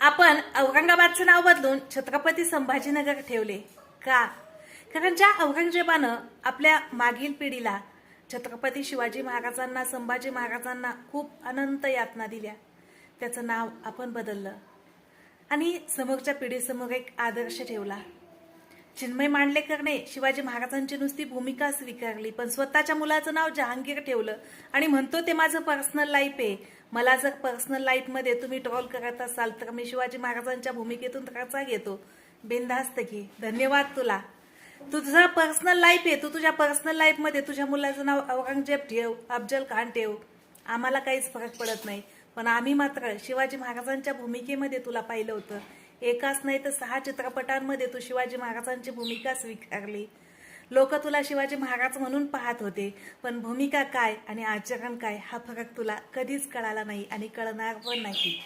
आपण औरंगाबादचं नाव बदलून छत्रपती संभाजीनगर ठेवले का? कारण ज्या औरंगजेबानं आपल्या मागील पिढीला छत्रपती शिवाजी महाराजांना संभाजी महाराजांना खूप अनंत यातना दिल्या. त्याचं नाव आपण बदललं. आणि समोरच्या पिढीसमोर एक आदर्श ठेवला. चिन्मय मांडलेकरने शिवाजी महाराजांची नुसती भूमिका स्वीकारली पण स्वतःच्या मुलाचं नाव जहांगीर ठेवलं आणि म्हणतो ते माझं पर्सनल लाईफ आहे. मला जर पर्सनल लाईफमध्ये तुम्ही ट्रोल करत असाल तर मी शिवाजी महाराजांच्या भूमिकेतून त्याचा घेतो. बिनधास्त घे. धन्यवाद तुला. तुझा पर्सनल लाईफ आहे. तू तुझ्या पर्सनल लाईफमध्ये तुझ्या मुलाचं नाव औरंगजेब ठेव अफजल खान ठेव. आम्हाला काहीच फरक पडत नाही. पण आम्ही मात्र शिवाजी महाराजांच्या भूमिकेमध्ये तुला पाहिलं होतं. एकाच नाही तर सहा चित्रपटांमध्ये तू शिवाजी महाराजांची भूमिका स्वीकारली. लोक तुला शिवाजी महाराज म्हणून पाहत होते पण भूमिका काय आणि आचरण काय हा फरक तुला कधीच कळाला नाही आणि कळणार पण नाही.